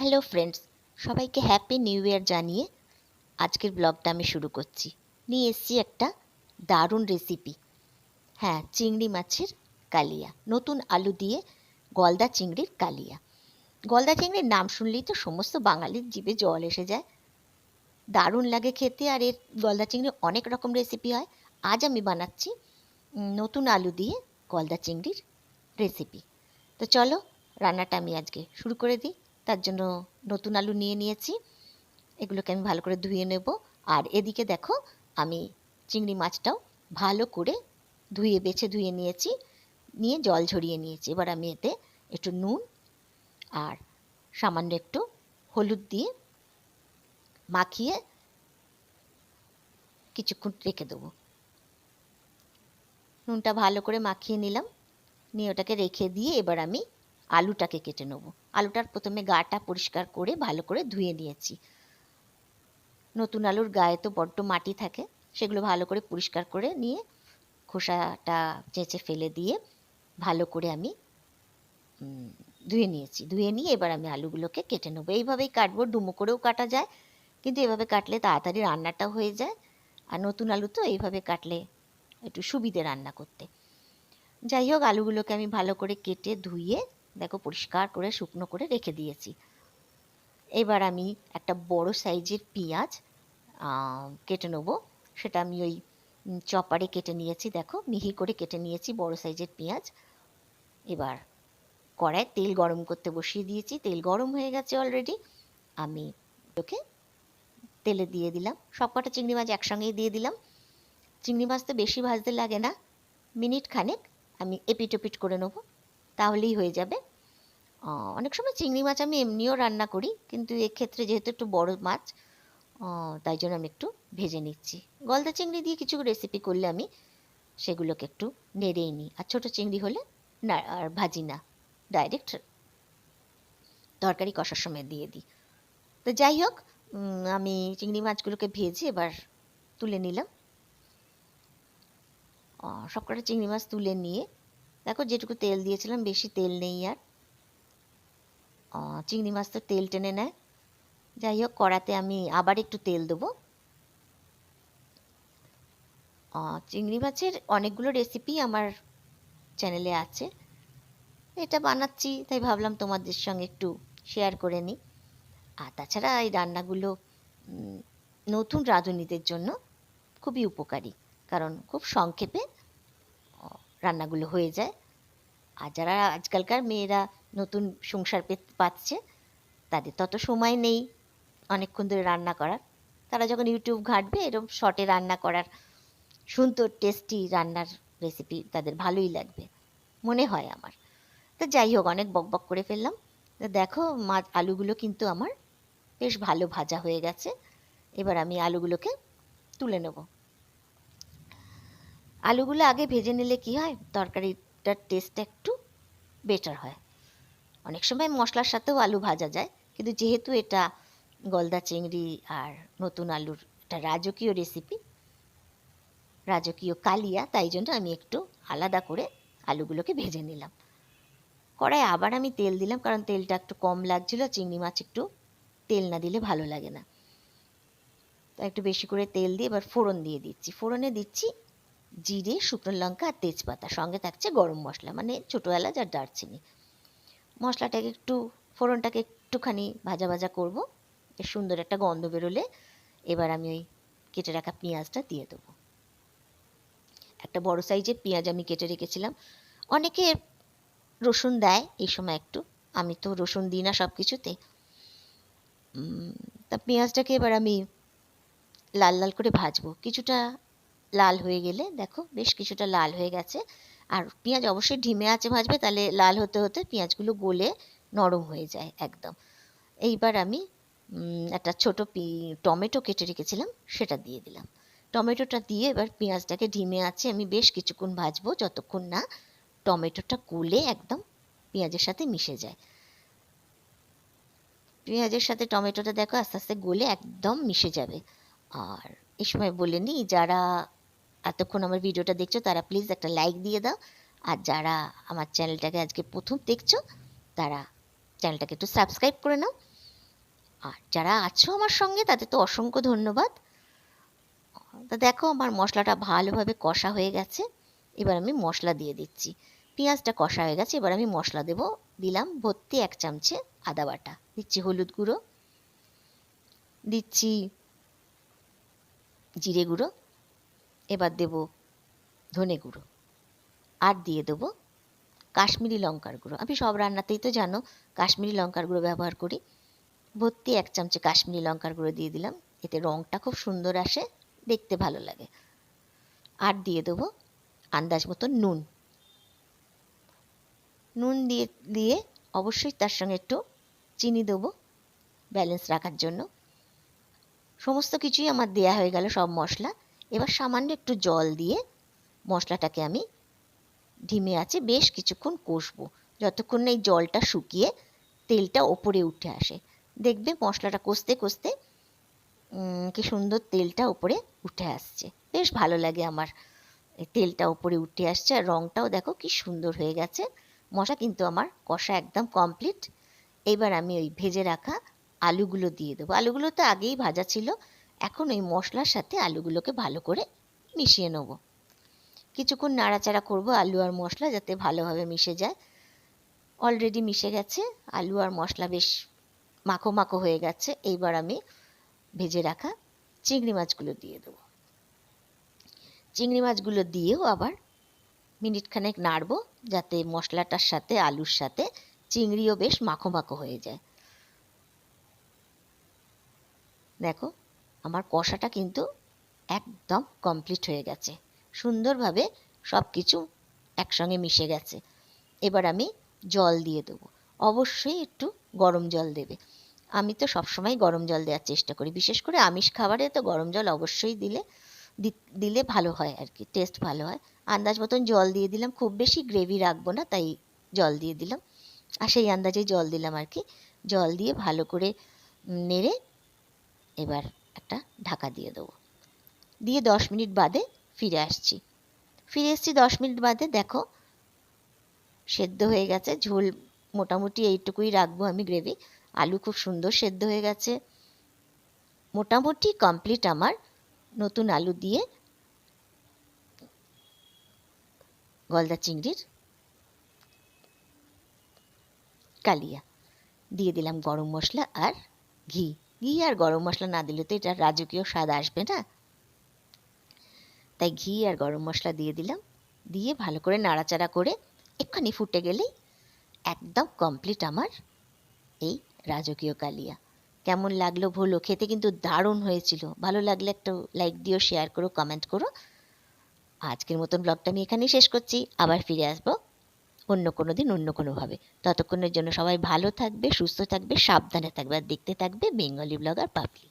Hello friends সবাইকে happy new year জানিয়ে আজকের ব্লগটা আমি শুরু করছি। নিয়ে এসেছি একটা দারুণ রেসিপি হ্যাঁ চিংড়ি মাছের কালিয়া। নতুন আলু দিয়ে গলদা চিংড়ির কালিয়া। গলদা চিংড়ির নাম শুনলেই তো সমস্ত বাঙালির জিভে জল এসে যায়। দারুণ লাগে খেতে আর এর গলদা চিংড়ির অনেক রকম রেসিপি হয়। আজ আমি বানাচ্ছি নতুন আলু দিয়ে গলদা চিংড়ির রেসিপি তো চলো, রান্নাটা আমি আজকে শুরু করে দিই। তার জন্য নতুন আলু নিয়ে নিয়েছি। এগুলোকে আমি ভালো করে ধুয়ে নেব। আর এদিকে দেখো, আমি চিংড়ি মাছটাও ভালো করে ধুয়ে, বেছে ধুয়ে নিয়েছি। নিয়ে জল ঝরিয়ে নিয়েছি। এবার আমি এতে একটু নুন আর সামান্য একটু হলুদ দিয়ে মাখিয়ে কিছুক্ষণ রেখে দেবো। নুনটা ভালো করে মাখিয়ে নিলাম। নিয়ে ওটাকে রেখে দিয়ে এবার আমি আলুটাকে কেটে নেব। আলুটার প্রথমে গাটা পরিষ্কার করে ভালো করে ধুয়ে নিয়েছি। নতুন আলুর গায়ে তো বড্ড মাটি থাকে, সেগুলো ভালো করে পরিষ্কার করে নিয়ে খোসাটা চেঁচে ফেলে দিয়ে ভালো করে আমি ধুয়ে নিয়েছি। ধুয়ে নিয়ে এবার আমি আলুগুলোকে কেটে নেব। এইভাবেই কাটবো, ডুমো করেও কাটা যায়, কিন্তু এভাবে কাটলে তাড়াতাড়ি রান্নাটা হয়ে যায়। আর নতুন আলু তো এইভাবে কাটলে একটু সুবিধে রান্না করতে। যাই হোক, আলুগুলোকে আমি ভালো করে কেটে ধুয়ে দেখো পরিষ্কার করে, শুকনো করে রেখে দিয়েছি। এবার আমি একটা বড় সাইজের পেঁয়াজ কেটে নেব। সেটা আমি ওই চপারে কেটে নিয়েছি, দেখো, মিহি করে কেটে নিয়েছি বড় সাইজের পেঁয়াজ। এবার কড়ায় তেল গরম করতে বসিয়ে দিয়েছি। তেল গরম হয়ে গেছে অলরেডি আমি ওকে তেলে দিয়ে দিলাম। সব কটা চিংড়ি মাছ একসঙ্গেই দিয়ে দিলাম। চিংড়ি মাছ তো বেশি ভাজতে লাগে না। মিনিট খানেক আমি এপিট ওপিট করে নেব। তাহলেই হয়ে যাবে। অনেক সময় চিংড়ি মাছ আমি এমনিও রান্না করি, কিন্তু এক্ষেত্রে যেহেতু একটু বড় মাছ তাই জন্য আমি একটু ভেজে নিচ্ছি। গলদা চিংড়ি দিয়ে কিছু রেসিপি করলে আমি সেগুলোকে একটু নেড়েই নিই। আর ছোটো চিংড়ি হলে না, আর ভাজি না ডাইরেক্ট তরকারি কষার সময় দিয়ে দিই। তো যাই হোক আমি চিংড়ি মাছগুলোকে ভেজে এবার তুলে নিলাম। সবকটা চিংড়ি মাছ তুলে নিয়ে দেখো যেটুকু তেল দিয়েছিলাম, বেশি তেল নেই আর। চিংড়ি মাছ তো তেল টেনে নেয়। যাই হোক, কড়াতে আমি আবার একটু তেল দেবো। চিংড়ি মাছের অনেকগুলো রেসিপি আমার চ্যানেলে আছে। এটা বানাচ্ছি, তাই ভাবলাম তোমাদের সঙ্গে একটু শেয়ার করে নিই। আর তাছাড়া এই রান্নাগুলো নতুন রাঁধুনিদের জন্য খুবই উপকারী। কারণ খুব সংক্ষেপে রান্নাগুলো হয়ে যায়। আর যারা আজকালকার মেয়েরা নতুন সংসার পাচ্ছে, তাদের তত সময় নেই অনেকক্ষণ ধরে রান্না করার। তারা যখন ইউটিউব ঘাঁটবে এরকম শর্টে রান্না করার সুন্দর টেস্টি রান্নার রেসিপি তাদের ভালোই লাগবে, মনে হয় আমার। তো যাই হোক, অনেক বকবক করে ফেললাম। তো দেখো মাছ আলুগুলো কিন্তু আমার বেশ ভালো ভাজা হয়ে গেছে। এবার আমি আলুগুলোকে তুলে নেব। আলুগুলো আগে ভেজে নিলে কি হয়? তরকারিটার টেস্টটা একটু বেটার হয়। অনেক সময় মশলার সাথেও আলু ভাজা যায়, কিন্তু যেহেতু এটা গলদা চিংড়ি আর নতুন আলুর একটা রাজকীয় রেসিপি রাজকীয় কালিয়া, তাই জন্য আমি একটু আলাদা করে আলুগুলোকে ভেজে নিলাম। কড়াই আবার আমি তেল দিলাম, কারণ তেলটা একটু কম লাগছিল, চিংড়ি মাছ একটু তেল না দিলে ভালো লাগে না। তো একটু বেশি করে তেল দিয়ে এবার ফোড়ন দিয়ে দিচ্ছি। ফোড়নে দিচ্ছি জিরে, শুকনো লঙ্কা আর তেজপাতা। সঙ্গে থাকছে গরম মশলা মানে ছোটো এলাচ আর দারচিনি। মশলাটাকে একটু, ফোড়নটাকে একটুখানি ভাজা ভাজা করব। সুন্দর একটা গন্ধ বেরোলে এবার আমি ওই কেটে রাখা পেঁয়াজটা দিয়ে দেবো। একটা বড় সাইজের পেঁয়াজ আমি কেটে রেখেছিলাম। অনেকে রসুন দেয় এই সময় একটু। আমি তো রসুন দিই না সব কিছুতে। তা পেঁয়াজটাকে এবার আমি লাল লাল করে ভাজবো। কিছুটা লাল হয়ে গেলে, দেখো বেশ কিছুটা লাল হয়ে গেছে। আর পেঁয়াজ অবশ্যই ঢিমে আছে ভাজবে, তাহলে লাল হতে হতে পেঁয়াজগুলো গলে নরম হয়ে যায় একদম। এইবার আমি একটা ছোট টমেটো কেটে রেখেছিলাম, সেটা দিয়ে দিলাম। টমেটোটা দিয়ে এবার পেঁয়াজটাকে ঢিমে আছে, আমি বেশ কিছুক্ষণ ভাজবো, যতক্ষণ না টমেটোটা গলে একদম পেঁয়াজের সাথে মিশে যায়। পেঁয়াজের সাথে টমেটোটা দেখো আস্তে আস্তে গলে একদম মিশে যাবে। আর এই সময় বলে নিই, যারা এতক্ষণ আমার ভিডিওটা দেখছ, তারা প্লিজ একটা লাইক দিয়ে দাও। আর যারা আমার চ্যানেলটাকে আজকে প্রথম দেখছ, তারা চ্যানেলটাকে একটু সাবস্ক্রাইব করে নাও। আর যারা আছো আমার সঙ্গে, তাদের তো অসংখ্য ধন্যবাদ। তা দেখো, আমার মশলাটা ভালোভাবে কষা হয়ে গেছে। এবার আমি মশলা দিয়ে দিচ্ছি। পেঁয়াজটা কষা হয়ে গেছে, এবার আমি মশলা দেব। দিলাম ভর্তি এক চামচে আদা বাটা। দিচ্ছি হলুদ গুঁড়ো। দিচ্ছি জিরে গুঁড়ো। এবার দেব ধনে গুঁড়ো। আর দিয়ে দেবো কাশ্মীরি লঙ্কার গুঁড়ো। আমি সব রান্নাতেই তো জানো কাশ্মীরি লঙ্কার গুঁড়ো ব্যবহার করি। ভর্তি এক চামচে কাশ্মীরি লঙ্কার গুঁড়ো দিয়ে দিলাম। এতে রঙটা খুব সুন্দর আসে, দেখতে ভালো লাগে। আর দিয়ে দেবো আন্দাজ মতো নুন। নুন দিয়ে দিয়ে অবশ্যই তার সঙ্গে একটু চিনি দেবো ব্যালেন্স রাখার জন্য। সমস্ত কিছুই আমার দেয়া হয়ে গেল সব মশলা। এবার সামান্য একটু জল দিয়ে মশলাটাকে আমি ধিমে আছে বেশ কিছুক্ষণ কষবো, যতক্ষণ না এই জলটা শুকিয়ে তেলটা ওপরে উঠে আসে। দেখবে মশলাটা কষতে কষতে কি সুন্দর তেলটা উপরে উঠে আসছে। বেশ ভালো লাগে আমার তেলটা উপরে উঠে আসছে আর রঙটাও দেখো কি সুন্দর হয়ে গেছে। মশলা কিন্তু আমার কষা একদম কমপ্লিট এবার আমি ওই ভেজে রাখা আলুগুলো দিয়ে দেবো। আলুগুলো তো আগেই ভাজা ছিল এখন ওই মশলার সাথে আলুগুলোকে ভালো করে মিশিয়ে নেব। কিছুক্ষণ নাড়াচাড়া করব আলু আর মশলা যাতে ভালোভাবে মিশে যায়। অলরেডি মিশে গেছে, আলু আর মশলা বেশ মাখো মাখো হয়ে গেছে। এইবার আমি ভেজে রাখা চিংড়ি মাছগুলো দিয়ে দেবো। চিংড়ি মাছগুলো দিয়েও আবার মিনিট খানেক নাড়বো যাতে মশলাটার সাথে, আলুর সাথে চিংড়িও বেশ মাখো মাখো হয়ে যায়। দেখো আমার কষাটা কিন্তু একদম কমপ্লিট হয়ে গেছে। সুন্দরভাবে সব কিছু একসঙ্গে মিশে গেছে। এবার আমি জল দিয়ে দেবো। অবশ্যই একটু গরম জল দেবে। আমি তো সবসময় গরম জল দেওয়ার চেষ্টা করি। বিশেষ করে আমিষ খাবারে তো গরম জল অবশ্যই দিলে দিলে ভালো হয় আর কি টেস্ট ভালো হয়। আন্দাজ মতন জল দিয়ে দিলাম। খুব বেশি গ্রেভি রাখব না, তাই জল দিয়ে দিলাম। আর সেই আন্দাজেই জল দিলাম আর কি। জল দিয়ে ভালো করে নেড়ে এবার একটা ঢাকা দিয়ে দেবো। দিয়ে দশ মিনিট বাদে ফিরে আসছি। ফিরে এসছি দশ মিনিট বাদে, দেখো সেদ্ধ হয়ে গেছে, ঝোল মোটামুটি এইটুকুই রাখব আমি গ্রেভি। আলু খুব সুন্দর সেদ্ধ হয়ে গেছে। মোটামুটি কমপ্লিট আমার নতুন আলু দিয়ে গলদা চিংড়ির কালিয়া। দিয়ে দিলাম গরম মশলা আর ঘি। ঘি আর গরম মশলা না দিলে তো এটা রাজকীয় স্বাদ আসবে না? তাই ঘি আর গরম মশলা দিয়ে দিলাম। দিয়ে ভালো করে নাড়াচাড়া করে একটুখানি ফুটে গেলেই একদম কমপ্লিট আমার এই রাজকীয় কালিয়া। কেমন লাগল ভুলো খেতে কিন্তু দারুণ হয়েছিল। ভালো লাগলে একটু লাইক দিও শেয়ার করো কমেন্ট করো। আজকের মতন ব্লগটা আমি এখানেই শেষ করছি। আবার ফিরে আসব। অন্য কোনো দিন অন্য কোনোভাবে ততক্ষণের জন্য সবাই ভালো থাকবে, সুস্থ থাকবে, সাবধানে থাকবে, আর দেখতে থাকবে বেঙ্গলি ব্লগার পাবলি